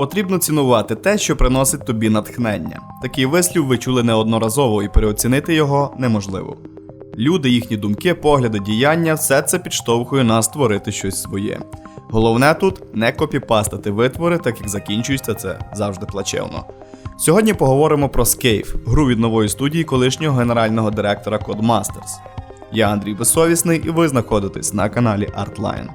Потрібно цінувати те, що приносить тобі натхнення. Такий вислів ви чули неодноразово і переоцінити його неможливо. Люди, їхні думки, погляди, діяння все це підштовхує нас створити щось своє. Головне тут не копіпастити витвори, так як закінчується це завжди плачевно. Сьогодні поговоримо про Scave, гру від нової студії колишнього генерального директора Codemasters. Я Андрій Безсовісний і ви знаходитесь на каналі Artline.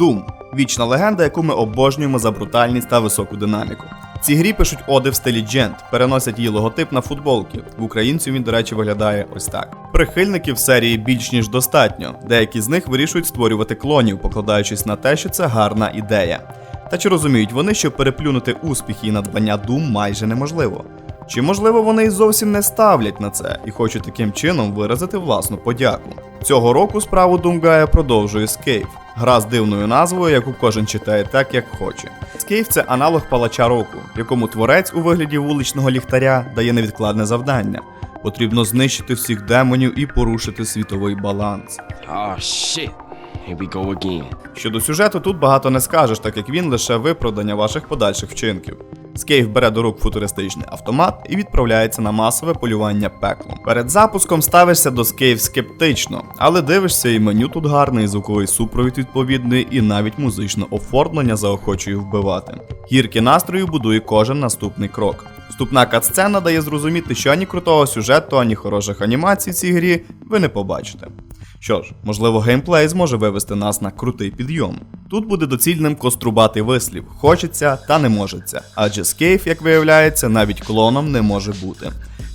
Doom – вічна легенда, яку ми обожнюємо за брутальність та високу динаміку. В цій грі пишуть оди в стилі Gent, переносять її логотип на футболки. В українцю він, до речі, виглядає ось так. Прихильників серії більш ніж достатньо. Деякі з них вирішують створювати клонів, покладаючись на те, що це гарна ідея. Та чи розуміють вони, що переплюнути успіхи і надбання Doom майже неможливо? Чи можливо вони й зовсім не ставлять на це і хочуть таким чином виразити власну подяку? Цього року справу Думгая продовжує Scave, гра з дивною назвою, яку кожен читає так, як хоче. Scave – це аналог палача року, якому творець у вигляді вуличного ліхтаря дає невідкладне завдання. Потрібно знищити всіх демонів і порушити світовий баланс. Oh shit. Here we go again. Щодо сюжету, тут багато не скажеш, так як він лише виправдання ваших подальших вчинків. Скейф бере до рук футуристичний автомат і відправляється на масове полювання пеклом. Перед запуском ставишся до Скейф скептично, але дивишся, і меню тут гарне, і звуковий супровід відповідний, і навіть музичне оформлення заохочує вбивати. Гірки настрою будує кожен наступний крок. Вступна катсцена дає зрозуміти, що ані крутого сюжету, ані хороших анімацій в цій грі ви не побачите. Що ж, можливо, геймплей зможе вивести нас на крутий підйом. Тут буде доцільним кострубатий вислів хочеться та не можеться, адже скейф, як виявляється, навіть клоном не може бути.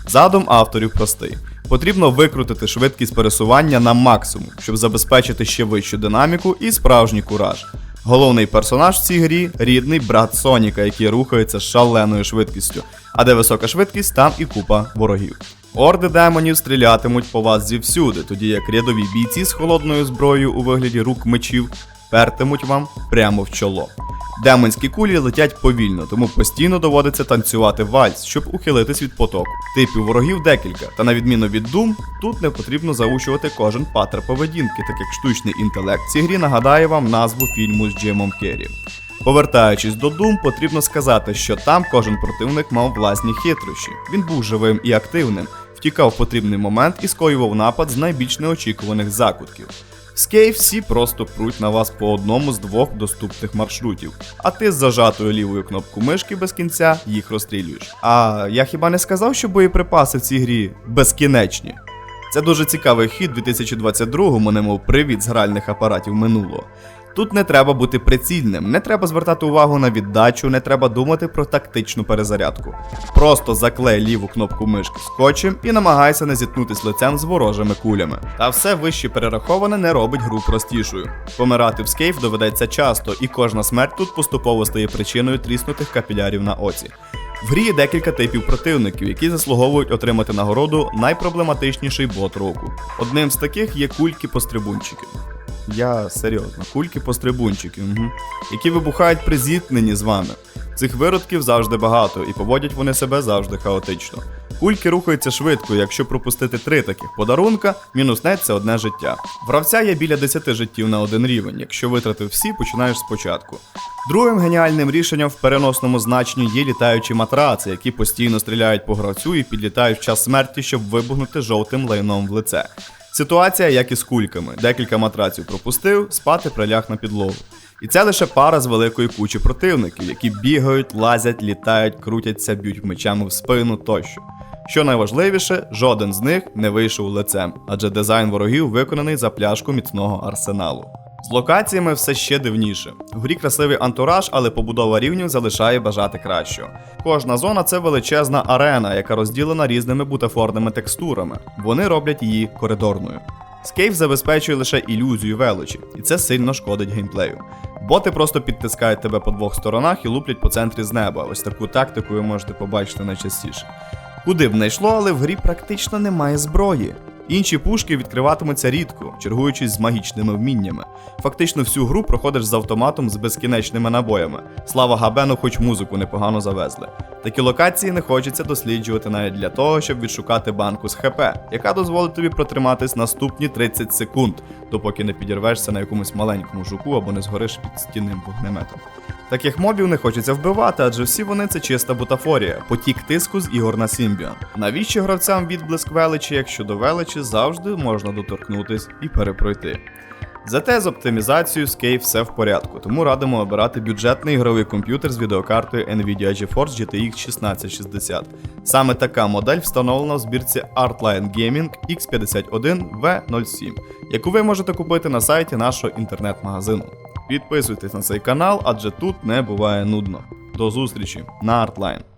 Задум авторів простий. Потрібно викрутити швидкість пересування на максимум, щоб забезпечити ще вищу динаміку і справжній кураж. Головний персонаж в цій грі рідний брат Соніка, який рухається з шаленою швидкістю, а де висока швидкість, там і купа ворогів. Орди демонів стрілятимуть по вас зівсюди, тоді як рядові бійці з холодною зброєю у вигляді рук мечів пертимуть вам прямо в чоло. Демонські кулі летять повільно, тому постійно доводиться танцювати вальс, щоб ухилитись від потоку. Типів ворогів декілька, та на відміну від Doom, тут не потрібно заучувати кожен патер поведінки, так як штучний інтелект цій грі нагадає вам назву фільму з Джимом Керрі. Повертаючись до Doom, потрібно сказати, що там кожен противник мав власні хитрощі. Він був живим і активним, втікав потрібний момент і скоював напад з найбільш неочікуваних закутків. З KFC просто пруть на вас по одному з двох доступних маршрутів, а ти з зажатою лівою кнопкою мишки без кінця їх розстрілюєш. А я хіба не сказав, що боєприпаси в цій грі безкінечні? Це дуже цікавий хід у 2022-му, немов привід з гральних апаратів минулого. Тут не треба бути прицільним, не треба звертати увагу на віддачу, не треба думати про тактичну перезарядку. Просто заклей ліву кнопку мишки скотчем і намагайся не зіткнутись лицем з ворожими кулями. Та все вище перераховане не робить гру простішою. Помирати в скейф доведеться часто, і кожна смерть тут поступово стає причиною тріснутих капілярів на оці. В грі є декілька типів противників, які заслуговують отримати нагороду найпроблематичніший бот року. Одним з таких є кульки-пострибунчики. Я серйозно, кульки-пострибунчики, угу. які вибухають при зіткненні з вами. Цих виродків завжди багато, і поводять вони себе завжди хаотично. Кульки рухаються швидко, якщо пропустити три таких подарунка, мінуснеться одне життя. В гравця є біля 10 життів на один рівень. Якщо витратив всі, починаєш спочатку. Другим геніальним рішенням в переносному значенні є літаючі матраци, які постійно стріляють по гравцю і підлітають в час смерті, щоб вибухнути жовтим лайном в лице. Ситуація, як і з кульками. Декілька матраців пропустив, спати приляг на підлогу. І це лише пара з великої кучі противників, які бігають, лазять, літають, крутяться, б'ють мечами в спину тощо. Що найважливіше, жоден з них не вийшов лицем, адже дизайн ворогів виконаний за пляшку міцного арсеналу. З локаціями все ще дивніше. В грі красивий антураж, але побудова рівнів залишає бажати кращого. Кожна зона це величезна арена, яка розділена різними бутафорними текстурами. Вони роблять її коридорною. Скейф забезпечує лише ілюзію величі, і це сильно шкодить геймплею. Боти просто підтискають тебе по двох сторонах і луплять по центрі з неба. Ось таку тактику ви можете побачити найчастіше. Куди б не йшло, але в грі практично немає зброї. Інші пушки відкриватимуться рідко, чергуючись з магічними вміннями. Фактично всю гру проходиш з автоматом з безкінечними набоями. Слава Габену, хоч музику непогано завезли. Такі локації не хочеться досліджувати навіть для того, щоб відшукати банку з ХП, яка дозволить тобі протриматись наступні 30 секунд, допоки не підірвешся на якомусь маленькому жуку або не згориш під стінним вогнеметом. Таких мобів не хочеться вбивати, адже всі вони це чиста бутафорія, потік тиску з ігор на Сімбіон. Навіщо гравцям відблиск величі, якщо до величі завжди можна доторкнутись і перепройти. Зате з оптимізацією з Cave все в порядку, тому радимо обирати бюджетний ігровий комп'ютер з відеокартою Nvidia GeForce GTX 1660. Саме така модель встановлена в збірці Artline Gaming X51V07, яку ви можете купити на сайті нашого інтернет-магазину. Підписуйтесь на цей канал, адже тут не буває нудно. До зустрічі на Artline!